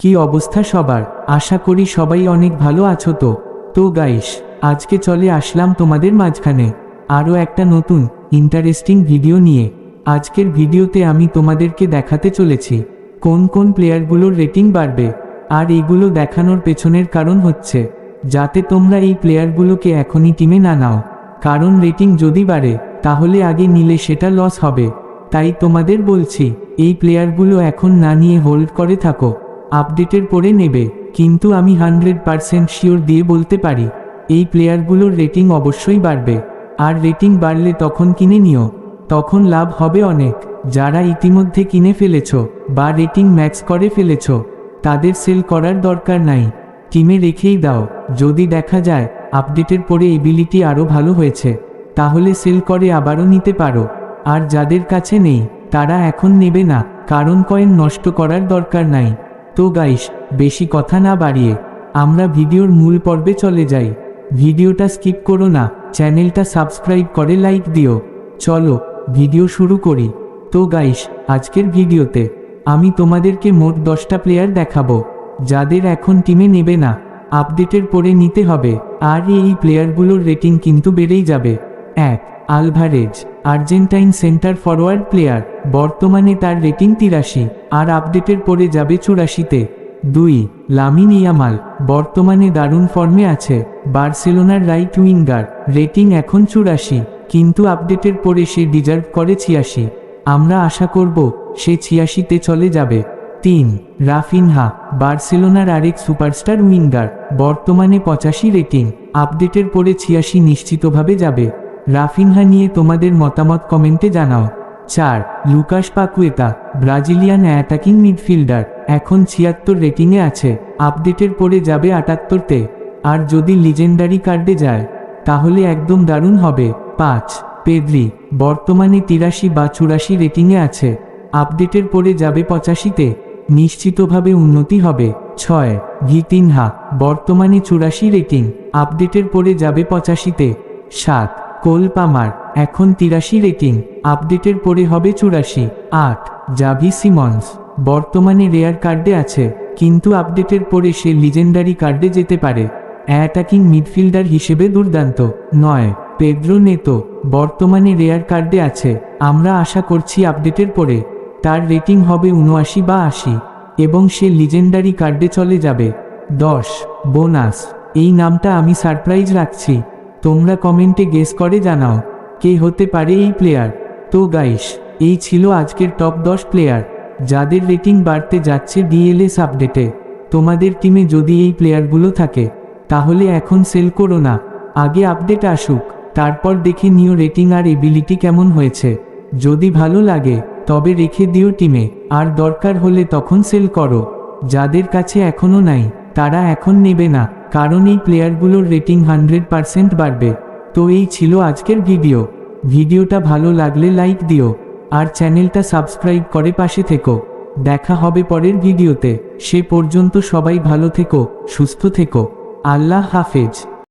কি অবস্থা সবার? আশা করি সবাই অনেক ভালো আছো তো। তো গাইস আজকে চলে আসলাম তোমাদের মাঝখানে। আরও একটা নতুন ইন্টারেস্টিং ভিডিও নিয়ে। আজকের ভিডিওতে আমি তোমাদেরকে দেখাতে চলেছি, কোন কোন প্লেয়ারগুলোর রেটিং বাড়বে আর এগুলো দেখানোর পেছনের কারণ হচ্ছে, যাতে তোমরা এই প্লেয়ারগুলোকে এখনই টিমে না নাও। কারণ রেটিং যদি বাড়ে, তাহলে আগে নিলে সেটা লস হবে। তাই তোমাদের বলছি, এই প্লেয়ারগুলো এখন না নিয়ে হোল্ড করে থাকো। আপডেটের পরে নেবে, কিন্তু আমি হান্ড্রেড পারসেন্ট শিওর দিয়ে বলতে পারি, এই প্লেয়ারগুলোর রেটিং অবশ্যই বাড়বে। আর রেটিং বাড়লে তখন কিনে নিও। তখন লাভ হবে অনেক। যারা ইতিমধ্যে কিনে ফেলেছ, বা রেটিং ম্যাক্স করে ফেলেছ, তাদের সেল করার দরকার নাই। টিমে রেখেই দাও। যদি দেখা যায়, আপডেটের পরে এবিলিটি আরও ভালো হয়েছে, তাহলে সেল করে আবারও নিতে পারো। আর যাদের কাছে নেই, তারা এখন নেবে না, কারণ কয়েন নষ্ট করার দরকার নাই। তো গাইস, বেশি কথা না বাড়িয়ে আমরা ভিডিওর মূল পর্বে চলে যাই। ভিডিওটা স্কিপ করো না, চ্যানেলটা সাবস্ক্রাইব করে লাইক দিও। চলো, ভিডিও শুরু করি। তো গাইস, আজকের ভিডিওতে আমি তোমাদেরকে মোট দশটা প্লেয়ার দেখাবো। যাদের এখন টিমে নেবে না আপডেটের পরে নিতে হবে। আর এই প্লেয়ারগুলোর রেটিং কিন্তু বেড়েই যাবে। এক Alvarez, Argentine centre forward player, বর্তমানে তার রেটিং তিরাশি, আর আপডেটের পরে যাবে চুরাশিতে। দুই, লামিন ইয়ামাল, বর্তমানে দারুণ ফর্মে আছে, বার্সেলোনার রাইট উইঙ্গার, রেটিং এখন চুরাশি, কিন্তু আপডেটের পরে সে ডিজার্ভ করে ছিয়াশি। আমরা আশা করব, সে ছিয়াশিতে চলে যাবে। তিন, রাফিনহা, বার্সেলোনার আরেক সুপারস্টার উইঙ্গার, বর্তমানে পঁচাশি রেটিং, আপডেটের পরে ছিয়াশি নিশ্চিতভাবে যাবে। রাফিনহা নিয়ে তোমাদের মতামত কমেন্টে জানাও। চার, Lucas Paqueta, Brazilian attacking midfielder, এখন ছিয়াত্তর রেটিংয়ে আছে, আপডেটের পরে যাবে আটাত্তরতে। আর যদি লিজেন্ডারি কার্ডে যায়, তাহলে একদম দারুণ হবে। পাঁচ, পেদ্রি, বর্তমানে তিরাশি বা চুরাশি রেটিংয়ে আছে, আপডেটের পরে যাবে পঁচাশিতে, নিশ্চিতভাবে উন্নতি হবে। ছয় ভিতিনহা বর্তমানে চুরাশি রেটিং, আপডেটের পরে যাবে পঁচাশিতে। সাত কোল পামার এখন তিরাশি রেটিং, আপডেটের পরে হবে চুরাশি, আট, জাভি সিমন্স, বর্তমানে রেয়ার কার্ডে আছে, কিন্তু আপডেটের পরে সে লিজেন্ডারি কার্ডে যেতে পারে, অ্যাটাকিং মিডফিল্ডার হিসেবে দুর্দান্ত, নয়, পেদ্রো নেতো, বর্তমানে রেয়ার কার্ডে আছে, আমরা আশা করছি আপডেটের পরে, তার রেটিং হবে উনআশি বা আশি, এবং সে লিজেন্ডারি কার্ডে চলে যাবে, দশ, বোনাস, এই নামটা আমি সারপ্রাইজ রাখছি। তোমরা কমেন্টে গেস করে জানাও, কে হতে পারে এই প্লেয়ার তো গাইস এই ছিল আজকের টপ দশ প্লেয়ার যাদের রেটিং বাড়তে যাচ্ছে ডিএলএস আপডেটে তোমাদের টিমে যদি এই প্লেয়ারগুলো থাকে, তাহলে এখন সেল করো না। আগে আপডেট আসুক, তারপর দেখে নিও রেটিং আর এবিলিটি কেমন হয়েছে। যদি ভালো লাগে, তবে রেখে দিও টিমে আর দরকার হলে তখন সেল করো। যাদের কাছে এখনও নাই, তারা এখন নেবে না। কারণ এই প্লেয়ারগুলোর রেটিং হান্ড্রেড পারসেন্ট বাড়বে। তো এই ছিল আজকের ভিডিও। ভিডিওটা ভালো লাগলে লাইক দিও, আর চ্যানেলটা সাবস্ক্রাইব করে পাশে থেকো। দেখা হবে পরের ভিডিওতে। সে পর্যন্ত সবাই ভালো থেকো, সুস্থ থেকো। আল্লাহ হাফেজ।